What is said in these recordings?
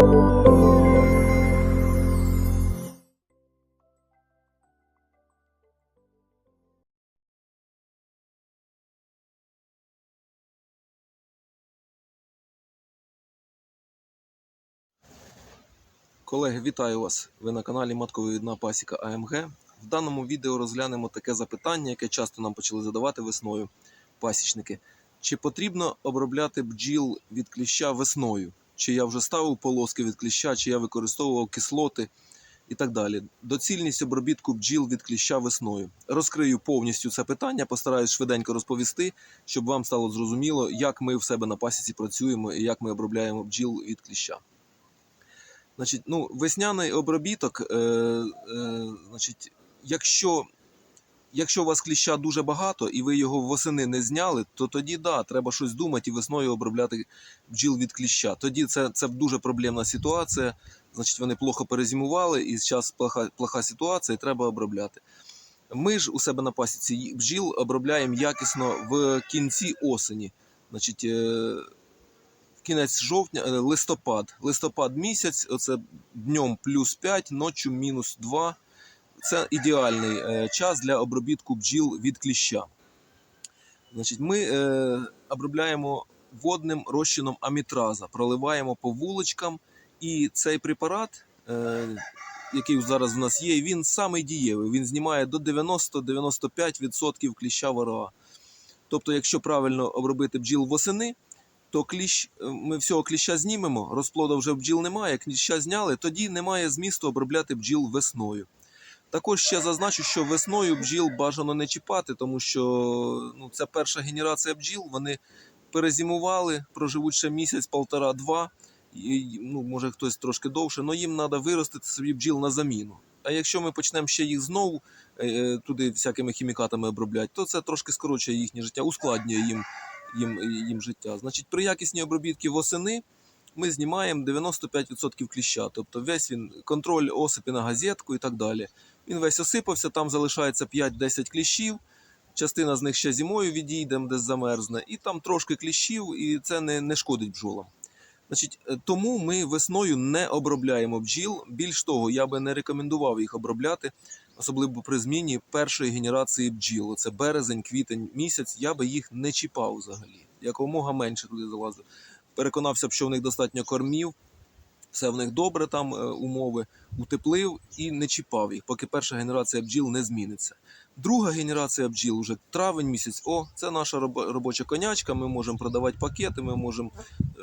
Колеги, вітаю вас! Ви на каналі Матковидна Пасіка АМГ. В даному відео розглянемо таке запитання, яке часто нам почали задавати весною пасічники. Чи потрібно обробляти бджіл від кліща весною? Чи я вже ставив полоски від кліща, чи я використовував кислоти і так далі. Доцільність обробітку бджіл від кліща весною. Розкрию повністю це питання, постараюсь швиденько розповісти, щоб вам стало зрозуміло, як ми в себе на пасіці працюємо і як ми обробляємо бджіл від кліща. Значить, ну, весняний обробіток, е, е, значить, якщо, якщо у вас кліща дуже багато і ви його восени не зняли, то тоді да, треба щось думати і весною обробляти бджіл від кліща. Тоді це, це дуже проблемна ситуація. Значить, вони плохо перезимували, і зараз плоха, плоха ситуація, і треба обробляти. Ми ж у себе на пасіці бджіл обробляємо якісно в кінці осені. Значить, е, кінець жовтня, е, листопад. Листопад місяць, оце днем плюс 5, ночі мінус 2. Це ідеальний е, час для обробітку бджіл від кліща. Значить, Ми е, обробляємо водним розчином амітраза, проливаємо по вуличкам. І цей препарат, е, який зараз в нас є, він самий дієвий. Він знімає до 90-95% кліща ворога. Тобто, якщо правильно обробити бджіл восени, то кліщ, ми всього кліща знімемо, розплоду вже бджіл немає, кліща зняли, тоді немає змісту обробляти бджіл весною. Також ще зазначу, що весною бджіл бажано не чіпати, тому що ну, це перша генерація бджіл, вони перезимували, проживуть ще місяць, полтора-два, ну, може хтось трошки довше, але їм треба виростити собі бджіл на заміну. А якщо ми почнемо ще їх знову е, туди всякими хімікатами обробляти, то це трошки скорочує їхнє життя, ускладнює їм їм, їм життя. Значить, при якісній обробітці восени ми знімаємо 95% кліща. Тобто весь він контроль осипи на газетку і так далі. Він весь осипався, там залишається 5-10 кліщів. Частина з них ще зимою відійде, десь замерзне, і там трошки кліщів, і це не, не шкодить бджолам. Значить, е, Тому ми весною не обробляємо бджіл. Більш того, я би не рекомендував їх обробляти, особливо при зміні першої генерації бджіл. Це березень, квітень місяць. Я би їх не чіпав взагалі. Якомога менше туди залазив. Переконався б, що в них достатньо кормів, все в них добре, там е, умови, утеплив і не чіпав їх, поки перша генерація бджіл не зміниться. Друга генерація бджіл уже травень місяць. О, це наша робоча конячка. Ми можемо продавати пакети, ми можемо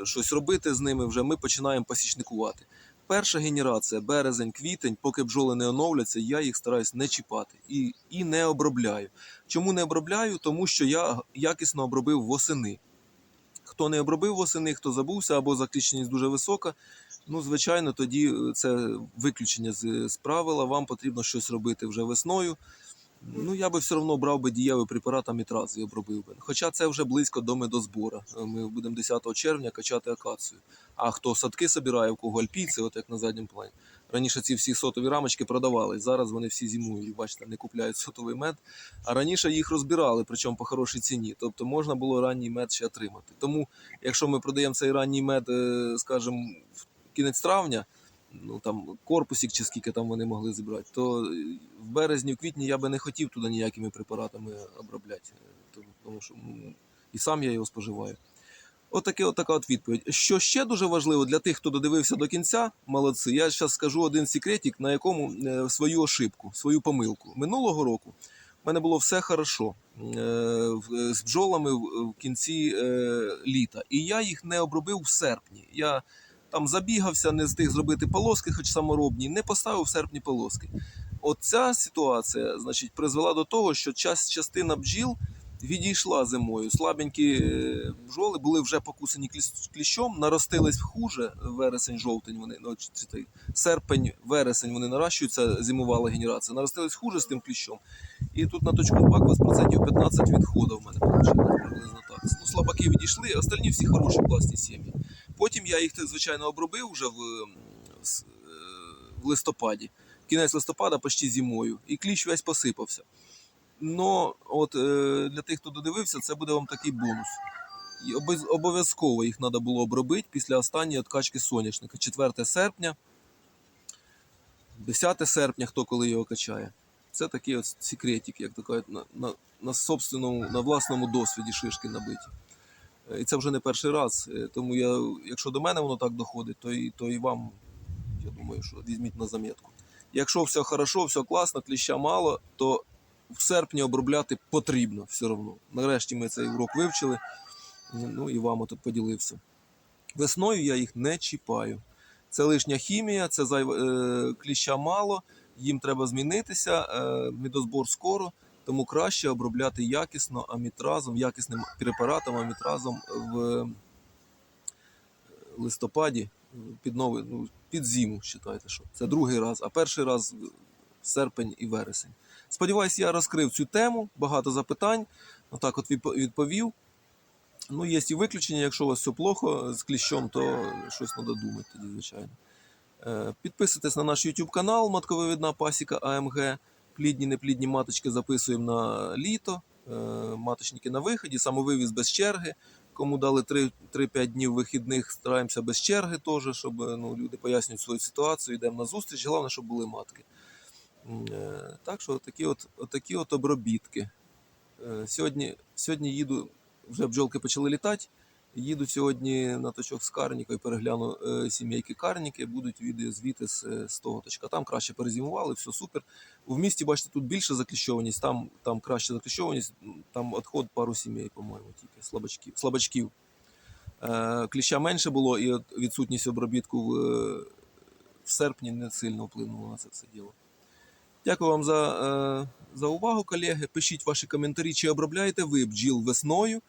е, щось робити з ними. Вже ми починаємо пасічникувати. Перша генерація, березень, квітень, поки бджоли не оновляться, я їх стараюсь не чіпати і і не обробляю. Чому не обробляю? Тому що я якісно обробив восени. Хто не обробив восени, хто забувся або закліченість дуже висока, ну звичайно, тоді це виключення з, з правила. Вам потрібно щось робити вже весною. Ну, я би все одно брав би дієвий препарат амітраз і обробив би. Хоча це вже близько до медозбора. Ми будемо 10 червня качати акацію. А хто садки собирає, в кого альпійці, от як на задньому плані. Раніше ці всі сотові рамочки продавались. Зараз вони всі зимують, бачите, не купляють сотовий мед. А раніше їх розбирали, причому по хорошій ціні. Тобто можна було ранній мед ще отримати. Тому, якщо ми продаємо цей ранній мед, е, скажімо, в кінець травня ну там корпусик чи скільки там вони могли зібрати, то в березні, в квітні я би не хотів туди ніякими препаратами обробляти, тому що ну, і сам я його споживаю. Отаке, от така от відповідь. Що ще дуже важливо для тих, хто додивився до кінця, молодці, я зараз скажу один секретик, на якому е, свою ошибку, свою помилку. Минулого року в мене було все хорошо е, з бджолами в кінці е, літа. І я їх не обробив в серпні. Я там забігався, не встиг зробити полоски, хоч саморобні, не поставив в серпні полоски. Оця ситуація значить, призвела до того, що час, частина бджіл відійшла зимою. Слабенькі е, бджоли були вже покусані кліщом, наростились хуже вересень-жовтень. Вони ну, серпень, вересень вони наращуються, зимувала генерація. Наростились хуже з тим кліщом. І тут на точку з баку процентів 15 відходів в мене вийшло. Ну, слабаки відійшли, остальні всі хороші класні сім'ї. Потім я їх, звичайно, обробив вже в, в листопаді. Кінець листопада почти зимою, і кліщ весь посипався. Но от е, для тих, хто додивився, це буде вам такий бонус. І обов'язково їх треба було обробити після останньої откачки соняшника. 4 серпня, 10 серпня, хто коли його качає. Це такий от секретик, як то кажуть, на, на, на на власному досвіді шишки набиті. І це вже не перший раз. Е, Тому я, якщо до мене воно так доходить, то і, то і вам, я думаю, що візьміть на замітку. Якщо все хорошо, все класно, кліща мало, то в серпні обробляти потрібно все одно. Нарешті ми цей урок вивчили. Ну і вам тут поділився. Весною я їх не чіпаю. Це лишня хімія, це зайв... е, кліща мало, їм треба змінитися, е, медозбор скоро, тому краще обробляти якісно амітразом, якісним препаратом амітразом в е, листопаді під новий, ну, під зиму, вважайте, що це другий раз, а перший раз серпень і вересень. Сподіваюсь, я розкрив цю тему, багато запитань. Отак от відповів. Ну, є і виключення, якщо у вас все плохо з кліщом, то щось треба думати тоді, звичайно. Е, Підписуйтесь на наш YouTube канал Матковивідна пасіка АМГ. Плідні, неплідні маточки записуємо на літо. Е, Маточники на виході, самовивіз без черги. Кому дали 3 3-5 днів вихідних, стараємося без черги теж, щоб ну, люди пояснюють свою ситуацію, йдемо на зустріч. Головне, щоб були матки. Е, Так що такі от, отакі от обробітки. Е, Сьогодні, сьогодні їду, вже бджолки почали літати. Їду сьогодні на точок з Карніка і перегляну е, сімейки Карніки. Будуть відео звіти з, е, з того точка. Там краще перезимували, все супер. В місті, бачите, тут більше закліщованість, там, там краще закліщованість, там відход пару сімей, по-моєму, тільки слабачків. слабачків. Е, кліща менше було, і відсутність обробітку в, е, в серпні не сильно вплинула на це все діло. Дякую вам за, е, за увагу, колеги. Пишіть ваші коментарі, чи обробляєте ви бджіл весною,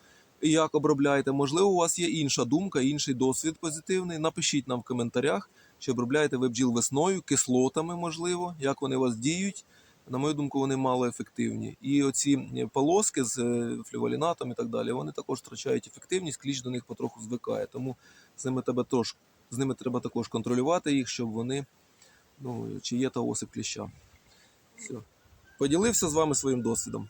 як обробляєте. Можливо, у вас є інша думка, інший досвід позитивний. Напишіть нам в коментарях, чи обробляєте ви бджіл весною, кислотами, можливо, як вони у вас діють. На мою думку, вони мало ефективні. І оці е, полоски з е, флювалінатом і так далі, вони також втрачають ефективність, кліч до них потроху звикає. Тому з ними треба, тож, з ними треба також контролювати їх, щоб вони, ну, чи є та осип кліща. Все. Поділився з вами своїм досвідом.